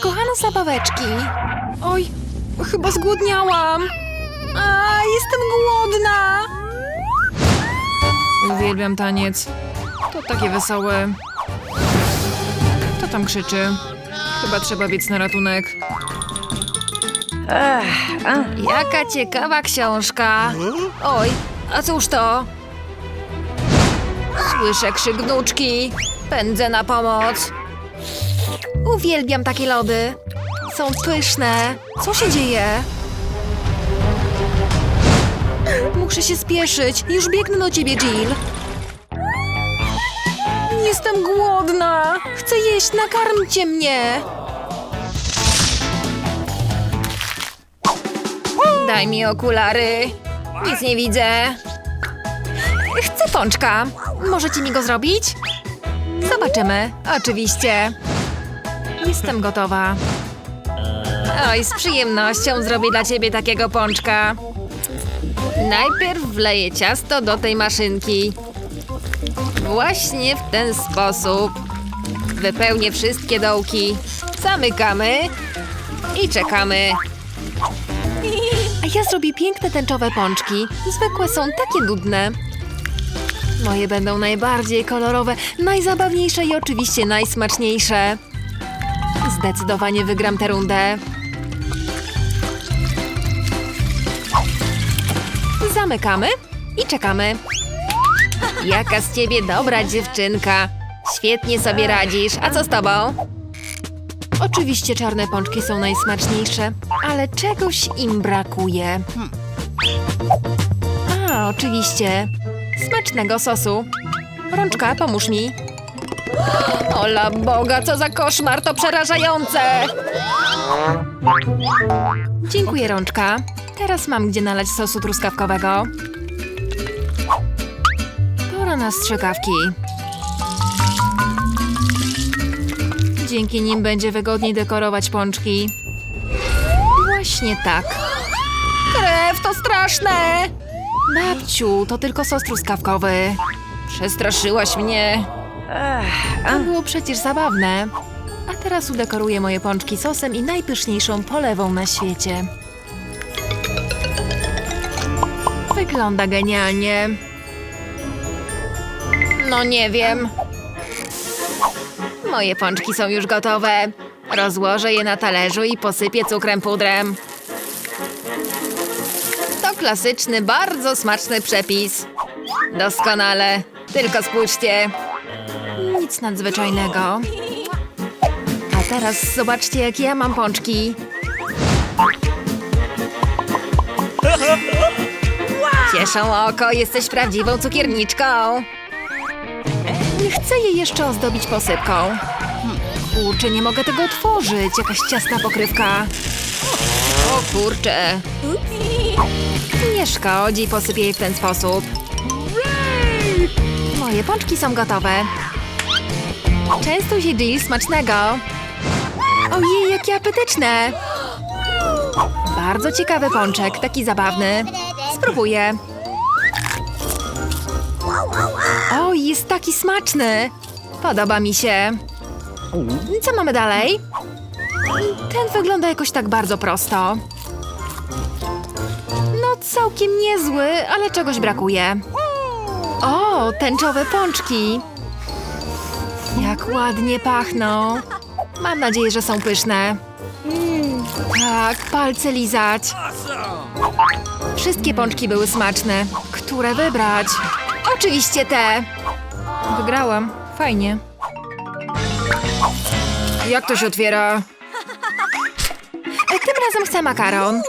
ukochane zabaweczki. Oj, chyba zgłodniałam. A, jestem głodna. Uwielbiam taniec. To takie wesołe. Kto tam krzyczy? Chyba trzeba biec na ratunek. Jaka ciekawa książka. Oj, a cóż to? Słyszę krzyk wnuczki. Pędzę na pomoc. Uwielbiam takie lody. Są pyszne. Co się dzieje? Muszę się spieszyć. Już biegnę do ciebie, Jill. Jestem głodna. Chcę jeść. Nakarmcie mnie. Daj mi okulary. Nic nie widzę. Chcę pączka. Możecie mi go zrobić? Zobaczymy. Oczywiście. Jestem gotowa. Oj, z przyjemnością zrobię dla ciebie takiego pączka. Najpierw wleję ciasto do tej maszynki. Właśnie w ten sposób. Wypełnię wszystkie dołki. Zamykamy i czekamy. A ja zrobię piękne tęczowe pączki. Zwykłe są takie nudne. Moje będą najbardziej kolorowe, najzabawniejsze i oczywiście najsmaczniejsze. Zdecydowanie wygram tę rundę. Zamykamy i czekamy. Jaka z ciebie dobra dziewczynka. Świetnie sobie radzisz. A co z tobą? Oczywiście czarne pączki są najsmaczniejsze, ale czegoś im brakuje. A, oczywiście. Smacznego sosu. Rączka, pomóż mi. Ola Boga, co za koszmar, to przerażające! Dziękuję, Rączka. Teraz mam gdzie nalać sosu truskawkowego. Pora na strzykawki. Dzięki nim będzie wygodniej dekorować pączki. Właśnie tak. Krew, to straszne! Babciu, to tylko sos truskawkowy. Przestraszyłaś mnie. To było przecież zabawne. A teraz udekoruję moje pączki sosem i najpyszniejszą polewą na świecie. Wygląda genialnie. No nie wiem. Moje pączki są już gotowe. Rozłożę je na talerzu i posypię cukrem pudrem. To klasyczny, bardzo smaczny przepis. Doskonale. Tylko spójrzcie. Nic nadzwyczajnego. A teraz zobaczcie, jakie ja mam pączki. Cieszą oko, jesteś prawdziwą cukierniczką. Chcę je jeszcze ozdobić posypką. Kurczę, nie mogę tego otworzyć. Jakaś ciasna pokrywka. O kurczę. Nie szkodzi, posypię je w ten sposób. Moje pączki są gotowe. Częstuj się, Jill, smacznego. Ojej, jakie apetyczne. Bardzo ciekawy pączek, taki zabawny. Spróbuję. O, jest taki smaczny. Podoba mi się. Co mamy dalej? Ten wygląda jakoś tak bardzo prosto. No, całkiem niezły, ale czegoś brakuje. O, tęczowe pączki. Jak ładnie pachną. Mam nadzieję, że są pyszne. Tak, palce lizać. Wszystkie pączki były smaczne. Które wybrać? Oczywiście te. Wygrałam. Fajnie. Jak to się otwiera? Razem chcę makaron.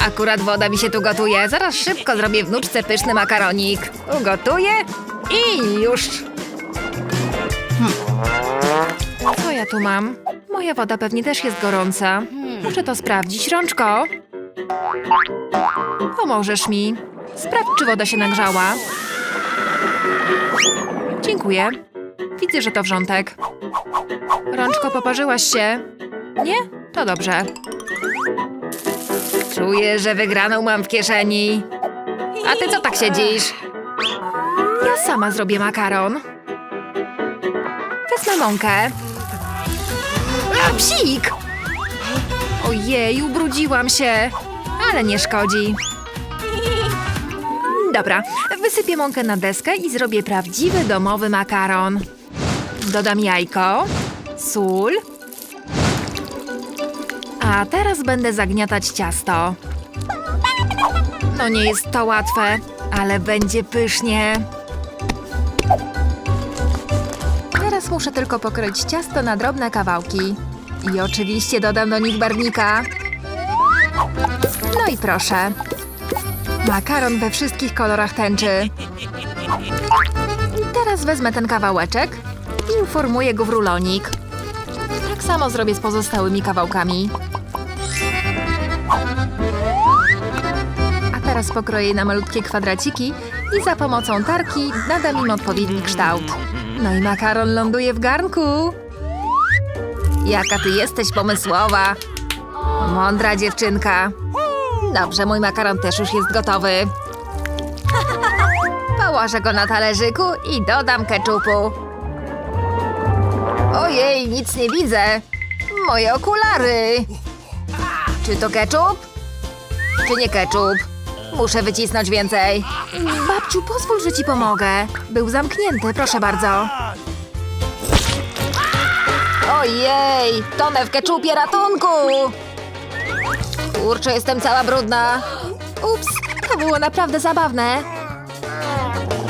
Akurat woda mi się tu gotuje. Zaraz szybko zrobię wnuczce pyszny makaronik. Ugotuję i już. Co ja tu mam? Moja woda pewnie też jest gorąca. Muszę to sprawdzić. Rączko? Pomożesz mi. Sprawdź, czy woda się nagrzała. Dziękuję. Widzę, że to wrzątek. Rączko, poparzyłaś się? Nie? To dobrze. Czuję, że wygraną mam w kieszeni. A ty co tak siedzisz? Ja sama zrobię makaron. Wezmę mąkę. psik! Ojej, ubrudziłam się. Ale nie szkodzi. Dobra, wysypię mąkę na deskę i zrobię prawdziwy domowy makaron. Dodam jajko, sól. A teraz będę zagniatać ciasto. No nie jest to łatwe, ale będzie pysznie. Teraz muszę tylko pokroić ciasto na drobne kawałki. I oczywiście dodam do nich barwnika. No i proszę. Makaron we wszystkich kolorach tęczy. I teraz wezmę ten kawałeczek i uformuję go w rulonik. Tak samo zrobię z pozostałymi kawałkami. Teraz pokroję na malutkie kwadraciki i za pomocą tarki nadam im odpowiedni kształt. No i makaron ląduje w garnku. Jaka ty jesteś pomysłowa. Mądra dziewczynka. Dobrze, mój makaron też już jest gotowy. Położę go na talerzyku i dodam keczupu. Ojej, nic nie widzę. Moje okulary. Czy to keczup? Czy nie keczup? Muszę wycisnąć więcej. Babciu, pozwól, że ci pomogę. Był zamknięty, proszę bardzo. Ojej, tonę w keczupie ratunku! Kurczę, jestem cała brudna. Ups, to było naprawdę zabawne.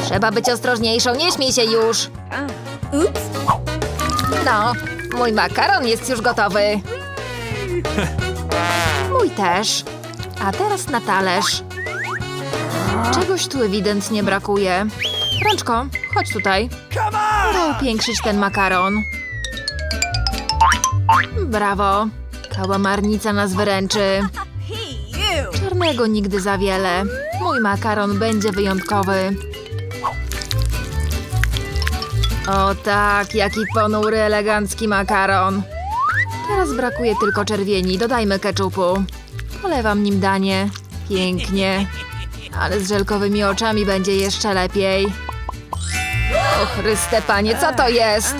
Trzeba być ostrożniejszą, nie śmiej się już. Ups. No, mój makaron jest już gotowy. Mój też. A teraz na talerz. Czegoś tu ewidentnie brakuje. Rączko, chodź tutaj. Pora upiększyć ten makaron. Brawo. Kałamarnica nas wyręczy. Czarnego nigdy za wiele. Mój makaron będzie wyjątkowy. O tak, jaki ponury, elegancki makaron. Teraz brakuje tylko czerwieni. Dodajmy keczupu. Polewam nim danie. Pięknie. Ale z żelkowymi oczami będzie jeszcze lepiej. O Chryste panie, co to jest?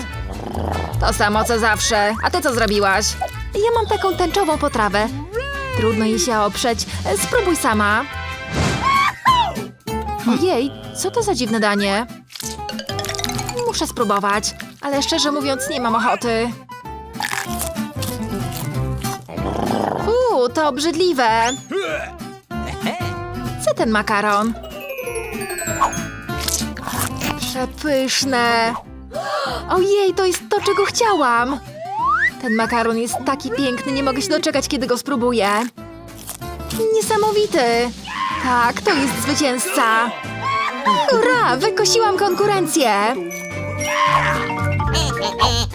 To samo co zawsze. A ty co zrobiłaś? Ja mam taką tęczową potrawę. Trudno jej się oprzeć. Spróbuj sama. Ojej, co to za dziwne danie? Muszę spróbować, ale szczerze mówiąc nie mam ochoty. Fuu, to obrzydliwe. Co ten makaron? Przepyszne. Ojej, to jest to, czego chciałam. Ten makaron jest taki piękny, nie mogę się doczekać, kiedy go spróbuję. Niesamowity. Tak, to jest zwycięzca. Hurra, wykosiłam konkurencję.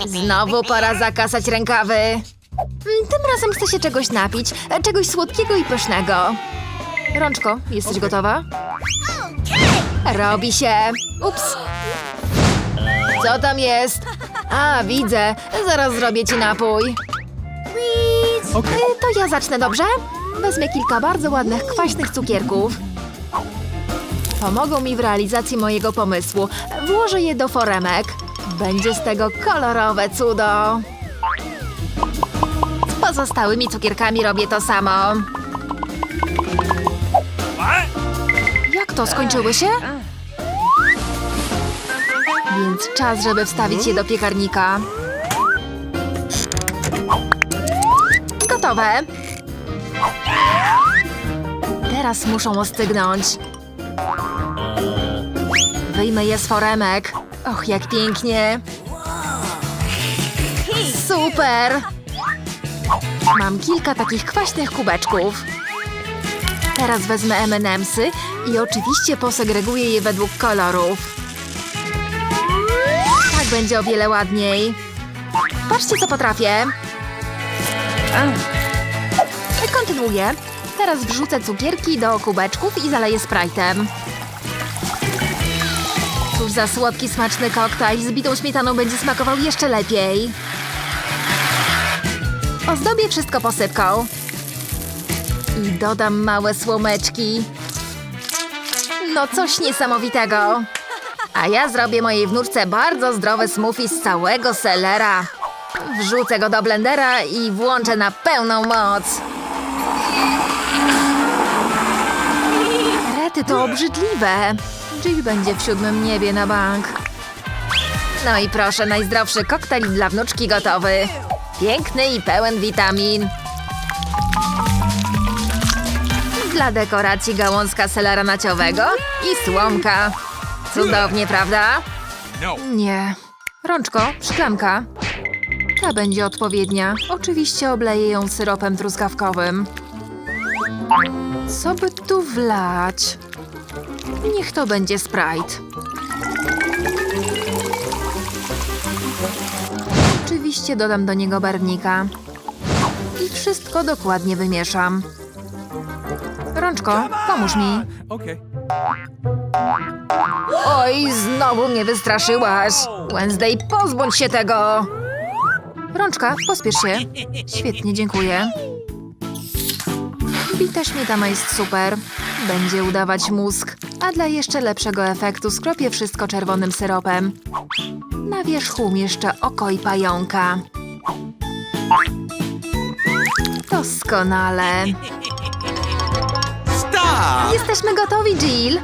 Znowu pora zakasać rękawy. Tym razem chcę się czegoś napić, czegoś słodkiego i pysznego. Rączko, jesteś gotowa? Robi się. Ups. Co tam jest? A, widzę. Zaraz zrobię ci napój. Please. Y, To ja zacznę, dobrze? Wezmę kilka bardzo ładnych, kwaśnych cukierków. Pomogą mi w realizacji mojego pomysłu. Włożę je do foremek. Będzie z tego kolorowe cudo. Z pozostałymi cukierkami robię to samo. To, skończyły się? Więc czas, żeby wstawić je do piekarnika. Gotowe. Teraz muszą ostygnąć. Wyjmę je z foremek. Och, jak pięknie. Super! Mam kilka takich kwaśnych kubeczków. Teraz wezmę M&M'sy i oczywiście posegreguję je według kolorów. Tak będzie o wiele ładniej. Patrzcie, co potrafię. Kontynuuję. Teraz wrzucę cukierki do kubeczków i zaleję Sprite'em. Cóż za słodki, smaczny koktajl z bitą śmietaną będzie smakował jeszcze lepiej. Ozdobię wszystko posypką. I dodam małe słomeczki. No coś niesamowitego. A ja zrobię mojej wnuczce bardzo zdrowe smoothie z całego selera. Wrzucę go do blendera i włączę na pełną moc. Rety, to obrzydliwe. Jill będzie w siódmym niebie na bank. No i proszę, najzdrowszy koktajl dla wnuczki gotowy. Piękny i pełen witamin. Dla dekoracji gałązka selera naciowego i słomka. Cudownie, prawda? No. Nie. Rączko, szklanka. Ta będzie odpowiednia. Oczywiście obleję ją syropem truskawkowym. Co by tu wlać? Niech to będzie Sprite. Oczywiście dodam do niego barwnika. I wszystko dokładnie wymieszam. Rączko, pomóż mi. Okay. Oj, znowu mnie wystraszyłaś. Wednesday, pozbądź się tego. Rączka, pospiesz się. Świetnie, dziękuję. Bita śmietana jest super. Będzie udawać mózg, a dla jeszcze lepszego efektu skropię wszystko czerwonym syropem. Na wierzchu umieszczę oko i pająka. Doskonale. Jesteśmy gotowi, Jill.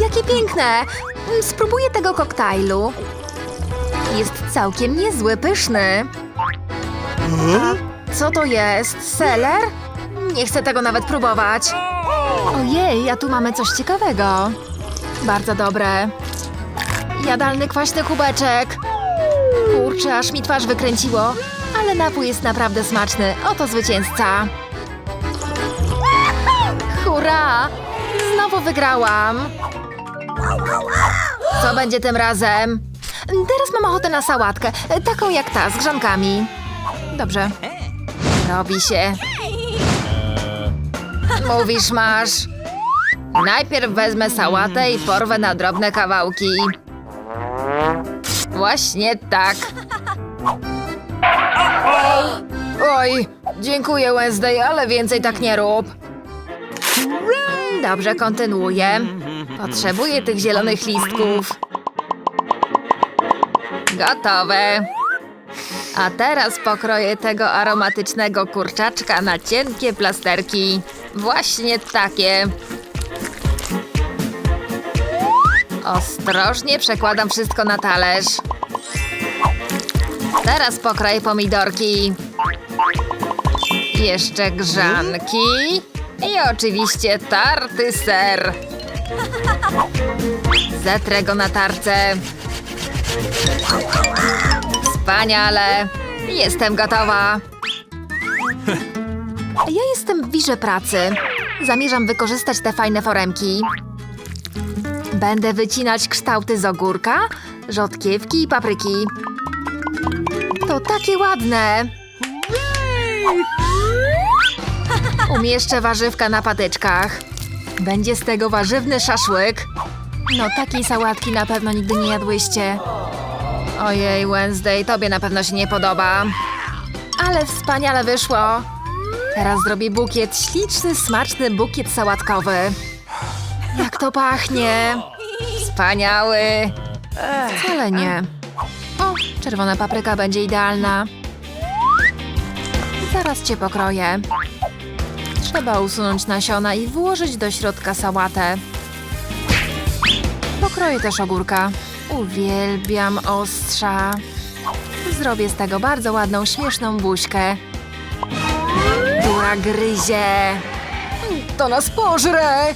Jakie piękne! Spróbuję tego koktajlu. Jest całkiem niezły, pyszny. Co to jest? Seler? Nie chcę tego nawet próbować. Ojej, a tu mamy coś ciekawego. Bardzo dobre. Jadalny kwaśny kubeczek. Kurczę, aż mi twarz wykręciło. Ale napój jest naprawdę smaczny. Oto zwycięzca. Hurra! Znowu wygrałam! Co będzie tym razem? Teraz mam ochotę na sałatkę, taką jak ta, z grzankami. Dobrze. Robi się. Mówisz, masz. Najpierw wezmę sałatę i porwę na drobne kawałki. Właśnie tak. Oj, dziękuję Wednesday, ale więcej tak nie rób. Dobrze, kontynuuję. Potrzebuję tych zielonych listków. Gotowe. A teraz pokroję tego aromatycznego kurczaczka na cienkie plasterki. Właśnie takie. Ostrożnie przekładam wszystko na talerz. Teraz pokroję pomidorki. Jeszcze grzanki. I oczywiście tarty ser. Zetrę go na tarce. Wspaniale. Jestem gotowa. Ja jestem w wirze pracy. Zamierzam wykorzystać te fajne foremki. Będę wycinać kształty z ogórka, rzodkiewki i papryki. To takie ładne. Umieszczę warzywka na patyczkach. Będzie z tego warzywny szaszłyk. No takiej sałatki na pewno nigdy nie jadłyście. Ojej, Wednesday, tobie na pewno się nie podoba. Ale wspaniale wyszło. Teraz zrobię bukiet, śliczny, smaczny bukiet sałatkowy. Jak to pachnie! Wspaniały! Wcale nie. O, czerwona papryka będzie idealna. Zaraz cię pokroję. Trzeba usunąć nasiona i włożyć do środka sałatę. Pokroję też ogórka. Uwielbiam ostrza. Zrobię z tego bardzo ładną, śmieszną buźkę. Dura gryzie. To nas pożre!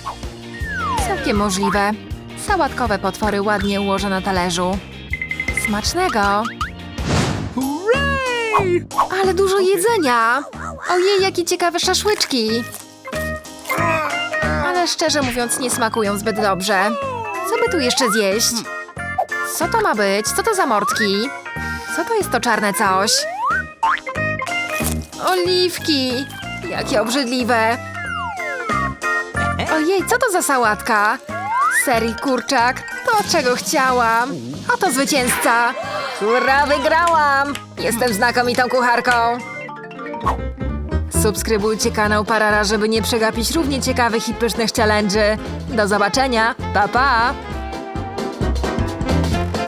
Całkiem możliwe. Sałatkowe potwory ładnie ułożę na talerzu. Smacznego! Ale dużo jedzenia! Ojej, jakie ciekawe szaszłyczki! Ale szczerze mówiąc, nie smakują zbyt dobrze. Co by tu jeszcze zjeść? Co to ma być? Co to za mordki? Co to jest to czarne coś? Oliwki! Jakie obrzydliwe! Ojej, co to za sałatka? Ser i kurczak? To czego chciałam. Oto zwycięzca! Hurra, wygrałam! Jestem znakomitą kucharką! Subskrybujcie kanał Parara, żeby nie przegapić równie ciekawych i pysznych challenge'y. Do zobaczenia! Pa, pa!